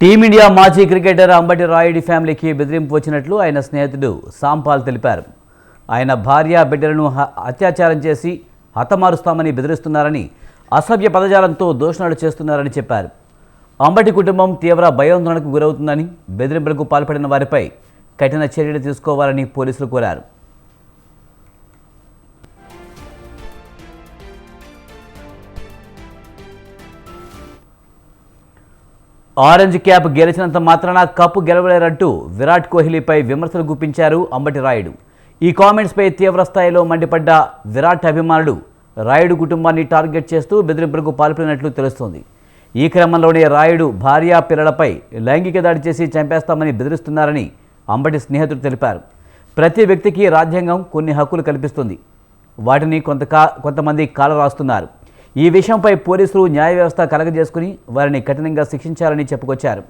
Team India మాజీ cricketer Ambati రాయుడి ఫ్యామిలీకి బెదిరింపు వచ్చినట్లు ఆయన స్నేహితుడు సాంపాల్ తెలిపారు. ఆయన భార్య బిడ్డలను అత్యాచారం చేసి హతమారుస్తామని బెదిరిస్తున్నారని అసభ్య పదజాలంతో దూషణలు చేస్తున్నారని చెప్పారు. అంబటి కుటుంబం తీవ్ర భయాందోళనకు గురవుతుందని బెదిరింపులకు పాల్పడిన వారిపై కఠిన చర్యలు తీసుకోవాలని పోలీసులు కోరారు. ఆరెంజ్ క్యాప్ గెలిచినంత మాత్రాన కప్పు గెలవలేరంటూ విరాట్ కోహ్లీపై విమర్శలు గుప్పించారు అంబటి రాయుడు. ఈ కామెంట్స్పై తీవ్ర స్థాయిలో మండిపడ్డ విరాట్ అభిమానులు రాయుడు కుటుంబాన్ని టార్గెట్ చేస్తూ బెదిరింపులకు పాల్పడినట్లు తెలుస్తోంది. ఈ క్రమంలోనే రాయుడు భార్యా పిల్లలపై లైంగిక దాడి చేసి చంపేస్తామని బెదిరిస్తున్నారని అంబటి స్నేహితుడు తెలిపారు. ప్రతి వ్యక్తికి రాజ్యాంగం కొన్ని హక్కులు కల్పిస్తుంది. వాటిని కొంత కొంతమంది కాల రాస్తున్నారు ఈ విషయంపై పోలీసులు న్యాయ వ్యవస్థ కలగజేసుకుని వారిని కఠినంగా శిక్షించాలని చెప్పుకొచ్చారు.